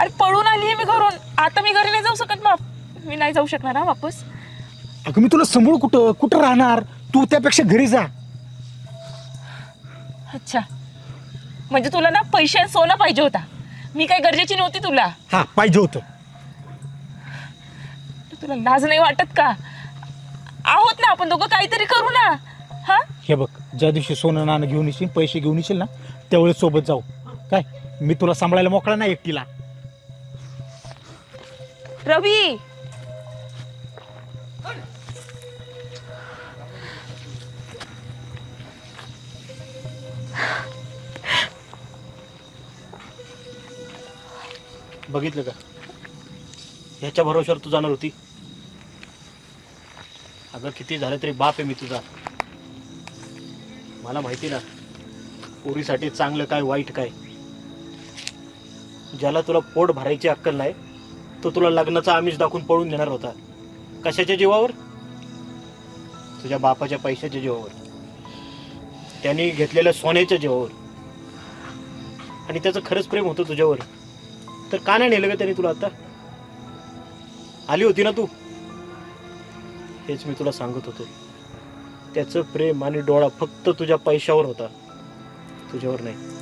अरे पळून आली मी घरून. आता मी घरी नाही जाऊ शकत बाप. मी नाही जाऊ शकणार हा वापस अगं मी तुला समोर कुठं कुठं राहणार? तू त्यापेक्षा घरी जा. अच्छा. म्हणजे तुला ना पैसे आणि सोनं पाहिजे होता. मी काय गरजेची नव्हती तुला. हा पाहिजे होतं. तुला लाज नाही वाटत का? आहोत ना आपण दोघं काहीतरी करू ना. हा? हे बघ ज्या दिवशी सोनं नाणं घेऊन येशील पैसे घेऊन येशील ना त्यावेळेस सोबत जाऊ. काय? मी तुला सांभाळायला मोकळा नाही एकटीला. रवी! बघितलं का? ह्याच्या भरोश्यावर तू जाणार होती. अगं किती झालं तरी बाप आहे मी तुझा. मला माहिती ना पोरीसाठी चांगलं काय वाईट काय. ज्याला तुला पोट भरायची अक्कल नाही तो तुला लग्नाचा आमिष दाखवून पळून देणार होता. कशाच्या जीवावर? तुझ्या बापाच्या पैशाच्या जीवावर. त्यांनी घेतलेल्या सोन्याच्या जीवावर. आणि त्याचं खरंच प्रेम होतं तुझ्यावर. तर का नाही नेलं का त्याने तुला आता? आली होती ना तू? हेच मी तुला सांगत होतो. त्याचं प्रेम आणि डोळा फक्त तुझ्या पैशावर होता. तुझ्यावर नाही.